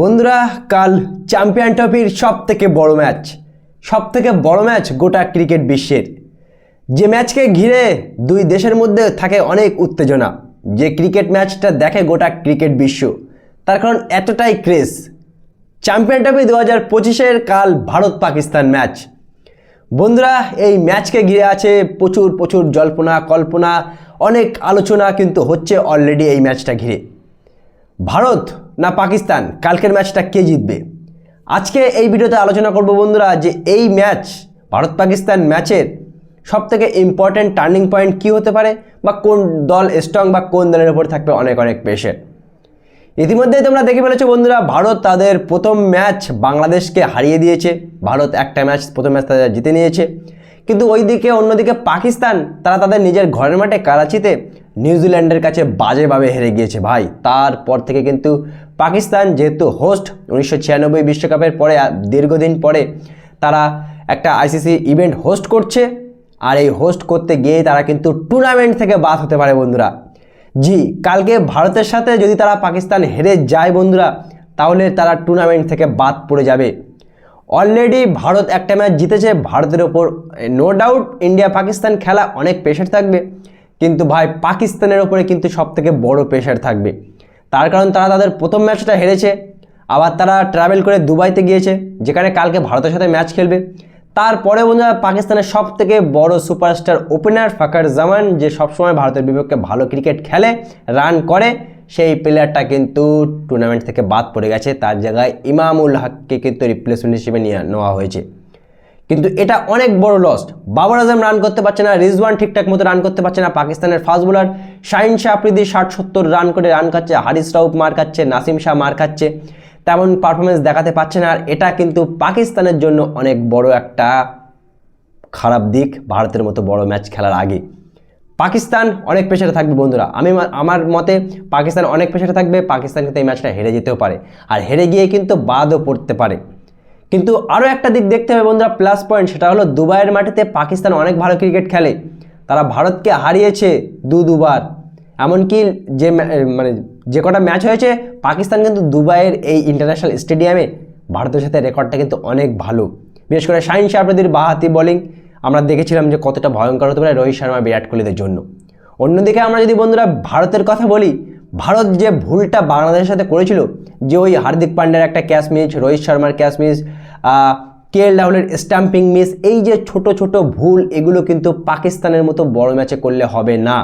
বন্ধুরা, কাল চ্যাম্পিয়ন ট্রফির সব থেকে বড় ম্যাচ সব থেকে বড় ম্যাচ গোটা ক্রিকেট বিশ্বের। যে ম্যাচকে ঘিরে দুই দেশের মধ্যে থাকে অনেক উত্তেজনা, যে ক্রিকেট ম্যাচটা দেখে গোটা ক্রিকেট বিশ্ব, তার কারণ এতটাই ক্রেজ চ্যাম্পিয়ন ট্রফি দু হাজার পঁচিশের কাল ভারত পাকিস্তান ম্যাচ বন্ধুরা, এই ম্যাচকে ঘিরে আছে প্রচুর প্রচুর জল্পনা, কল্পনা, অনেক আলোচনা কিন্তু হচ্ছে অলরেডি এই ম্যাচটা ঘিরে। ভারত না পাকিস্তান, কালকের ম্যাচটা কে জিতবে? আজকে এই ভিডিওতে আলোচনা করব বন্ধুরা যে এই ম্যাচ ভারত পাকিস্তান ম্যাচের সবথেকে ইম্পর্ট্যান্ট টার্নিং পয়েন্ট কী হতে পারে বা কোন দল স্ট্রং বা কোন দলের উপর থাকবে অনেক অনেক প্রেশার ইতিমধ্যেই তোমরা দেখে ফেলেছো বন্ধুরা, ভারত তাদের প্রথম ম্যাচ বাংলাদেশকে হারিয়ে দিয়েছে। ভারত একটা ম্যাচ, প্রথম ম্যাচ তাদের জিতে নিয়েছে। কিন্তু ওইদিকে অন্যদিকে পাকিস্তান, তারা তাদের নিজের ঘরের মাঠে কারাচিতে নিউজিল্যান্ডের কাছে বাজেভাবে হেরে গিয়েছে ভাই। তারপর থেকে কিন্তু পাকিস্তান যেহেতু হোস্ট উনিশশো বিশ্বকাপের পরে দীর্ঘদিন পরে তারা একটা আইসিসি ইভেন্ট হোস্ট করছে। আর এই হোস্ট করতে গিয়ে তারা কিন্তু টুর্নামেন্ট থেকে বাদ হতে পারে বন্ধুরা। জি, কালকে ভারতের সাথে যদি তারা পাকিস্তান হেরে যায় বন্ধুরা, তাহলে তারা টুর্নামেন্ট থেকে বাদ পড়ে যাবে। অলরেডি ভারত একটা ম্যাচ জিতেছে, ভারতের ওপর নো ডাউট ইন্ডিয়া পাকিস্তান খেলা অনেক প্রেশার থাকবে। কিন্তু ভাই, পাকিস্তানের ওপরে কিন্তু সব থেকে বড় প্রেশার থাকবে। তার কারণ তারা তাদের প্রথম ম্যাচটা হেরেছে, আবার তারা ট্রাভেল করে দুবাইতে গিয়েছে, যেখানে কালকে ভারতের সাথে ম্যাচ খেলবে। তারপরে বন্ধুরা, পাকিস্তানের সব থেকে বড় সুপারস্টার ওপেনার ফাকার জামান, যে সবসময় ভারতের বিপক্ষে ভালো ক্রিকেট খেলে রান করে। সেই প্লেয়ারটা কিন্তু টুর্নামেন্ট থেকে বাদ পড়ে গেছে। তার জায়গায় ইমামুল হককে কিন্তু রিপ্লেসমেন্ট হিসেবে নিয়ে নেওয়া হয়েছে। কিন্তু এটা অনেক বড় লস্ট বাবর আজম রান করতে পারছে না, রিজওয়ান ঠিকঠাক মতো রান করতে পারছে না। পাকিস্তানের ফাস্ট বোলার শাহিন শাহ আফ্রিদি ষাট সত্তর রান করে রান খাচ্ছে, হারিস রাউফ মার খাচ্ছে, নাসিম শাহ মার খাচ্ছে। তেমন পারফরমেন্স দেখাতে পারছে না। আর এটা কিন্তু পাকিস্তানের জন্য অনেক বড় একটা খারাপ দিক, ভারতের মতো বড় ম্যাচ খেলার আগে। পাকিস্তান অনেক প্রেশারে থাকবে বন্ধুরা। আমি আমার মতে পাকিস্তান অনেক প্রেশারে থাকবে, পাকিস্তান কিন্তু এই ম্যাচটা হেরে যেতেও পারে। আর হেরে গিয়ে কিন্তু বাদও পড়তে পারে। কিন্তু আরও একটা দিক দেখতে হবে বন্ধুরা প্লাস পয়েন্ট সেটা হলো দুবাইয়ের মাটিতে পাকিস্তান অনেক ভালো ক্রিকেট খেলে। তারা ভারতকে হারিয়েছে দু দুবার। এমনকি যে মানে যে কটা ম্যাচ হয়েছে, পাকিস্তান কিন্তু দুবাইয়ের এই ইন্টারন্যাশনাল স্টেডিয়ামে ভারতের সাথে রেকর্ডটা কিন্তু অনেক ভালো। বিশেষ করে শাহিন শাহরুদ্দির বাহাতি বোলিং আমরা দেখেছিলাম যে কতটা ভয়ঙ্কর হতে পারে রোহিত শর্মা বিরাট কোহলিদের জন্য। অন্যদিকে আমরা যদি বন্ধুরা ভারতের কথা বলি, ভারত যে ভুলটা বাংলাদেশের সাথে করেছিল, যে ওই হার্দিক পান্ডের একটা ক্যাশ মিস রোহিত শর্মার ক্যাশ মিস কে এল রাহুলের স্টাম্পিং মিস এই যে ছোট ছোট ভুল, এগুলো কিন্তু পাকিস্তানের মতো বড় ম্যাচে করলে হবে না।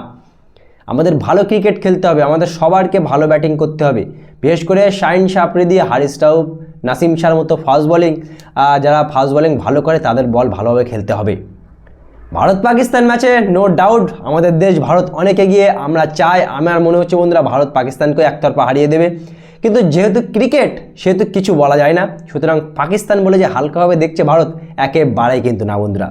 আমাদের ভালো ক্রিকেট খেলতে হবে, আমাদের সবারকে ভালো ব্যাটিং করতে হবে। বিশেষ করে শাইন সাপরিদি হারিস রাউফ নাসিম শাহর মতো ফাস্ট বোলিং যারা ফাস্ট বোলিং ভালো করে, তাদের বল ভালোভাবে খেলতে হবে। ভারত পাকিস্তান ম্যাচে নো ডাউট আমাদের দেশ, ভারত অনেক এগিয়ে, আমরা চাই আমার মনে হচ্ছে বন্ধুরা ভারত পাকিস্তানকে একতরফা হারিয়ে দেবে। কিন্তু যেহেতু ক্রিকেট সেহেতু কিছু বলা যায় না। সুতরাং পাকিস্তান বলে যে হালকাভাবে দেখছে ভারত, একেবারেই কিন্তু না বন্ধুরা।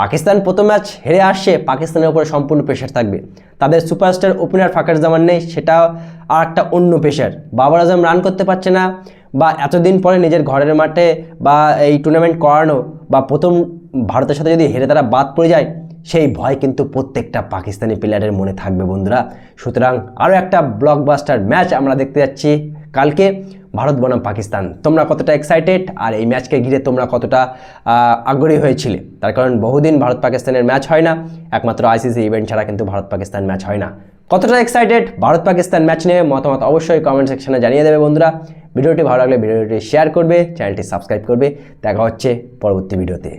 পাকিস্তান প্রথম ম্যাচ হেরে আসছে, পাকিস্তানের উপরে সম্পূর্ণ প্রেশার থাকবে। তাদের সুপারস্টার ওপেনার ফাকার জামান নেই, সেটা আর একটা অন্য প্রেশার বাবর আজম রান করতে পারছে না। বা এতদিন পরে নিজের ঘরের মাঠে বা এই টুর্নামেন্ট করানো বা প্রথম ভারতের সাথে যদি হেরে তারা বাদ পড়ে যায়, সেই ভয় কিন্তু প্রত্যেকটা পাকিস্তানি প্লেয়ারের মনে থাকবে বন্ধুরা। সুতরাং আরও একটা ব্লকবাস্টার ম্যাচ আমরা দেখতে যাচ্ছি। কালকে ভারত, বনাম, পাকিস্তান। তোমরা কতটা এক্সাইটেড আর এই ম্যাচকে ঘিরে তোমরা কতটা আগ্রহী হয়েছিলে? তার কারণ বহুদিন ভারত, পাকিস্তানের ম্যাচ হয় না। একমাত্র আইসিসি ইভেন্ট ছাড়া কিন্তু ভারত, পাকিস্তান ম্যাচ হয় না। কতটা এক্সাইটেড ভারত, পাকিস্তান ম্যাচ নিয়ে মতামত অবশ্যই কমেন্ট সেকশনে জানিয়ে দেবে বন্ধুরা। ভিডিওটি ভালো লাগলে ভিডিওটি শেয়ার করবে চ্যানেলটি সাবস্ক্রাইব করবে। দেখা হচ্ছে পরবর্তী ভিডিওতে।